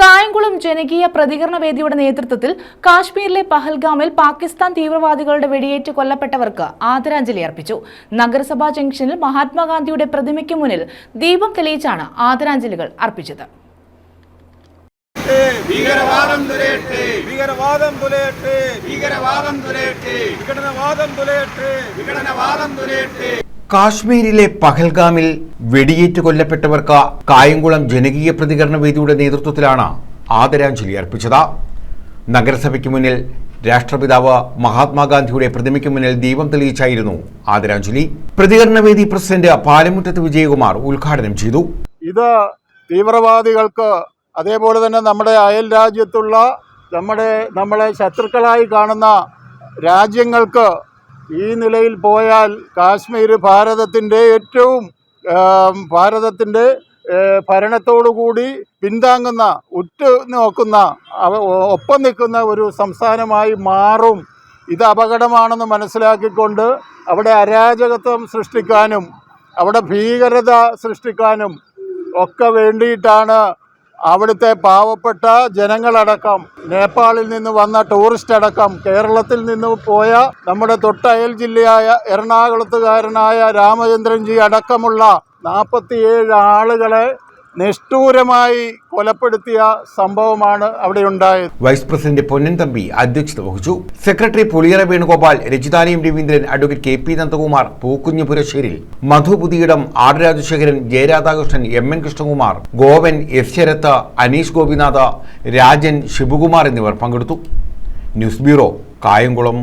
കായംകുളം ജനകീയ പ്രതികരണ വേദിയുടെ നേതൃത്വത്തിൽ കാശ്മീരിലെ പഹൽഗാമിൽ പാകിസ്ഥാൻ തീവ്രവാദികളുടെ വെടിയേറ്റ് കൊല്ലപ്പെട്ടവർക്ക് ആദരാഞ്ജലി അർപ്പിച്ചു. നഗരസഭാ ജംഗ്ഷനിൽ മഹാത്മാഗാന്ധിയുടെ പ്രതിമയ്ക്ക് മുന്നിൽ ദീപം തെളിയിച്ചാണ് ആദരാഞ്ജലികൾ അർപ്പിച്ചത്. ഭീകരവാദം തുലയട്ടെ. ഭീകരവാദം തുലയട്ടെ. ഭീകരവാദം തുലയട്ടെ. വിഘടനവാദം തുലയട്ടെ. വിഘടനവാദം തുലയട്ടെ. കാശ്മീരിലെ പഹൽഗാമിൽ വെടിയേറ്റ് കൊല്ലപ്പെട്ടവർക്ക് കായംകുളം ജനകീയ പ്രതികരണ വേദിയുടെ നേതൃത്വത്തിലാണ് ആദരാഞ്ജലി അർപ്പിച്ചത്. നഗരസഭയ്ക്ക് മുന്നിൽ രാഷ്ട്രപിതാവ് മഹാത്മാഗാന്ധിയുടെ പ്രതിമയ്ക്ക് മുന്നിൽ ദീപം തെളിയിച്ചായിരുന്നു ആദരാഞ്ജലി. പ്രതികരണ വേദി പ്രസിഡന്റ് പാലമുറ്റത്ത് വിജയകുമാർ ഉദ്ഘാടനം ചെയ്തു. ഇത് തീവ്രവാദികൾക്ക് അതേപോലെ തന്നെ നമ്മുടെ അയൽ രാജ്യത്തുള്ള നമ്മുടെ നമ്മളെ ശത്രുക്കളായി കാണുന്ന രാജ്യങ്ങൾക്ക് ഈ നിലയിൽ പോയാൽ കാശ്മീർ ഭാരതത്തിന്റെ ഏറ്റവും ഭാരതത്തിന്റെ ഭരണത്തോടുകൂടി പിന്താങ്ങുന്ന ഉറ്റു നോക്കുന്ന ഒപ്പം നിൽക്കുന്ന ഒരു സംസ്ഥാനമായി മാറും. ഇത് അപകടമാണെന്ന് മനസ്സിലാക്കിക്കൊണ്ട് അവിടെ അരാജകത്വം സൃഷ്ടിക്കാനും അവിടെ ഭീകരത സൃഷ്ടിക്കാനും ഒക്കെ വേണ്ടിയിട്ടാണ് അവിടുത്തെ പാവപ്പെട്ട ജനങ്ങളടക്കം നേപ്പാളിൽ നിന്ന് വന്ന ടൂറിസ്റ്റ് അടക്കം കേരളത്തിൽ നിന്ന് പോയ നമ്മുടെ തൊട്ടയൽ ജില്ലയായ എറണാകുളത്തുകാരനായ രാമചന്ദ്രൻജി അടക്കമുള്ള നാൽപ്പത്തിയേഴ് ആളുകളെ നിഷ്ഠൂരമായി കൊലപ്പെടുത്തിയ സംഭവമാണ് അവിടെ ഉണ്ടായത് വൈസ് പ്രസിഡന്റ് പൊന്നൻ തമ്പി അധ്യക്ഷത വഹിച്ചു. Secretary Puliyara Venugopal Rajithalayam Raveendran advocate K P Nandakumar Pookkunju Purasseril. Madhu Puthiyidam R Rajasekharan Jayaradhakrishnan M N Krishnakumar Govan S Sarath Aneesh Gopinath Rajan Sivakumar എന്നിവർ പങ്കെടുത്തു. News bureau Kayamkulam.